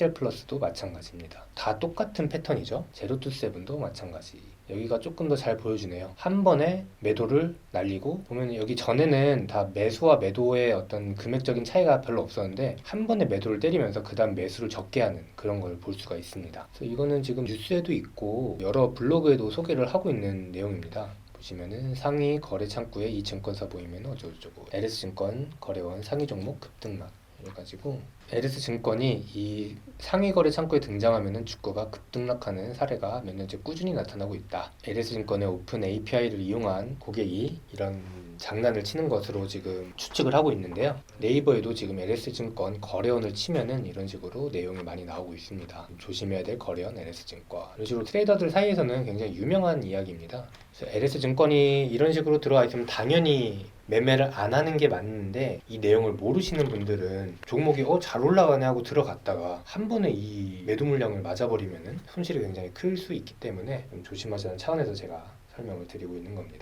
픽셀 플러스도 마찬가지입니다. 다 똑같은 패턴이죠. 제로 투 세븐도 마찬가지. 여기가 조금 더 잘 보여주네요. 한 번에 매도를 날리고 보면 여기 전에는 다 매수와 매도의 어떤 금액적인 차이가 별로 없었는데 한 번에 매도를 때리면서 그 다음 매수를 적게 하는 그런 걸 볼 수가 있습니다. 그래서 이거는 지금 뉴스에도 있고 여러 블로그에도 소개를 하고 있는 내용입니다. 보시면은 상위 거래 창구에 이 증권사 보이면 어쩌고저쩌고 LS증권 거래원 상위 종목 급등락 해가지고 LS증권이 이 상위 거래 창구에 등장하면은 주가가 급등락하는 사례가 몇 년째 꾸준히 나타나고 있다. LS증권의 오픈 API를 이용한 고객이 이런 장난을 치는 것으로 지금 추측을 하고 있는데요. 네이버에도 지금 LS증권 거래원을 치면은 이런 식으로 내용이 많이 나오고 있습니다. 조심해야 될 거래원 LS증권. 이런 식으로 트레이더들 사이에서는 굉장히 유명한 이야기입니다. 그래서 LS증권이 이런 식으로 들어와 있으면 당연히 매매를 안 하는 게 맞는데 이 내용을 모르시는 분들은 종목이 어 잘 올라가네 하고 들어갔다가 한 번에 이 매도 물량을 맞아버리면은 손실이 굉장히 클 수 있기 때문에 좀 조심하자는 차원에서 제가 설명을 드리고 있는 겁니다.